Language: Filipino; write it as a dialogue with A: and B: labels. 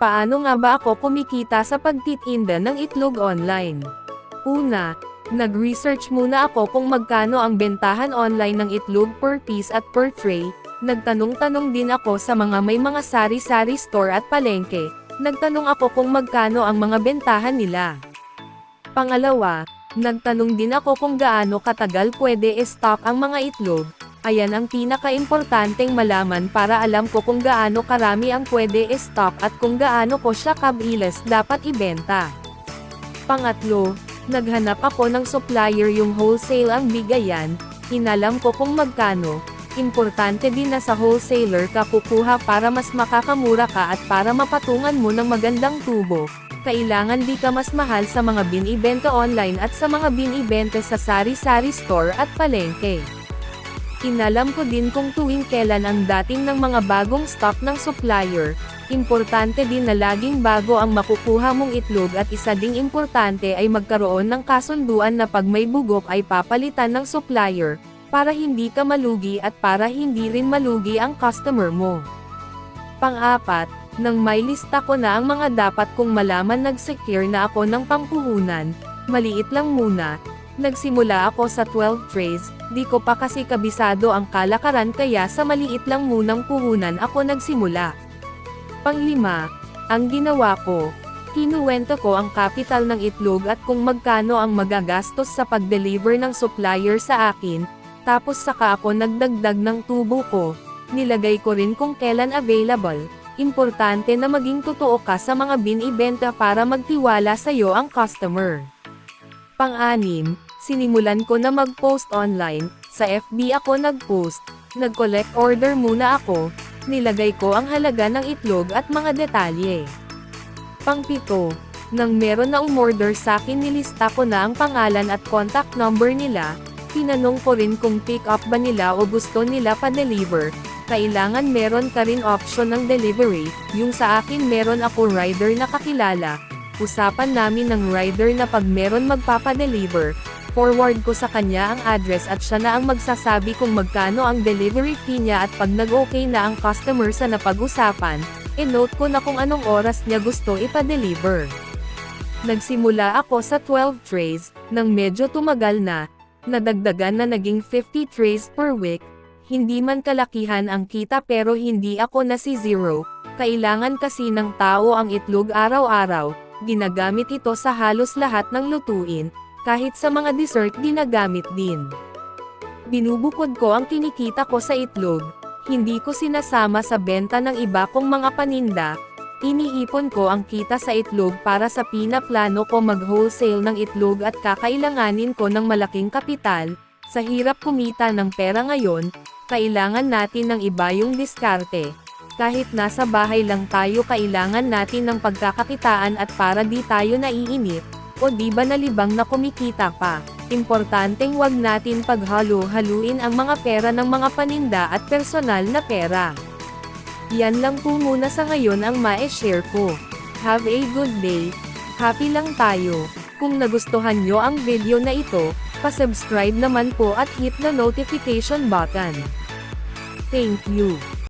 A: Paano nga ba ako kumikita sa pagtitinda ng itlog online? Una, nag-research muna ako kung magkano ang bentahan online ng itlog per piece at per tray. Nagtanong-tanong din ako sa mga may mga sari-sari store at palengke. Nagtanong ako kung magkano ang mga bentahan nila. Pangalawa, nagtanong din ako kung gaano katagal pwede i-stock ang mga itlog. Ayan ang pinaka-importanteng malaman para alam ko kung gaano karami ang pwede i-stock at kung gaano ko siya kabilis dapat ibenta. Pangatlo, naghanap ako ng supplier yung wholesale ang bigayan, inalam ko kung magkano, importante din na sa wholesaler ka kukuha para mas makakamura ka at para mapatungan mo ng magandang tubo. Kailangan di ka mas mahal sa mga binibenta online at sa mga binibenta sa sari-sari store at palengke. Inalam ko din kung tuwing kailan ang dating ng mga bagong stock ng supplier. Importante din na laging bago ang makukuha mong itlog at isa ding importante ay magkaroon ng kasunduan na pag may bugok ay papalitan ng supplier, para hindi ka malugi at para hindi rin malugi ang customer mo. Pang-apat, nang may lista ko na ang mga dapat kong malaman nag-secure na ako ng pampuhunan, maliit lang muna, nagsimula ako sa 12 trays, di ko pa kasi kabisado ang kalakaran kaya sa maliit lang munang puhunan ako nagsimula. Panglima, ang ginawa ko, kinuwento ko ang kapital ng itlog at kung magkano ang magagastos sa pag-deliver ng supplier sa akin, tapos saka ako nagdagdag ng tubo ko, nilagay ko rin kung kailan available, importante na maging totoo ka sa mga binibenta para magtiwala sa'yo ang customer. Pang-anim, sinimulan ko na mag-post online, sa FB ako nag-post, nag-collect order muna ako, nilagay ko ang halaga ng itlog at mga detalye. Pang-pito, nang meron na umorder sa akin nilista ko na ang pangalan at contact number nila, tinanong ko rin kung pick up ba nila o gusto nila pa-deliver, kailangan meron ka rin option ng delivery, yung sa akin meron ako rider na kakilala, usapan namin ng rider na pag meron magpapadeliver, forward ko sa kanya ang address at siya na ang magsasabi kung magkano ang delivery fee niya at pag nag-okay na ang customer sa napag-usapan, e-note ko na kung anong oras niya gusto ipa-deliver. Nagsimula ako sa 12 trays, nang medyo tumagal na, nadagdagan na naging 50 trays per week, hindi man kalakihan ang kita pero hindi ako na si zero, kailangan kasi ng tao ang itlog araw-araw, ginagamit ito sa halos lahat ng lutuin, kahit sa mga dessert ginagamit din. Binubukod ko ang kinikita ko sa itlog, hindi ko sinasama sa benta ng iba kong mga paninda, iniipon ko ang kita sa itlog para sa pinaplano ko mag-wholesale ng itlog at kakailanganin ko ng malaking kapital, sa hirap kumita ng pera ngayon, kailangan natin ng iba yung diskarte. Kahit nasa bahay lang tayo kailangan natin ng pagkakakitaan at para di tayo naiinip, o di ba nalibang na kumikita pa. Importanteng wag natin paghalo-haluin ang mga pera ng mga paninda at personal na pera. Yan lang po muna sa ngayon ang ma-share ko. Have a good day. Happy lang tayo. Kung nagustuhan nyo ang video na ito, pasubscribe naman po at hit the notification button. Thank you.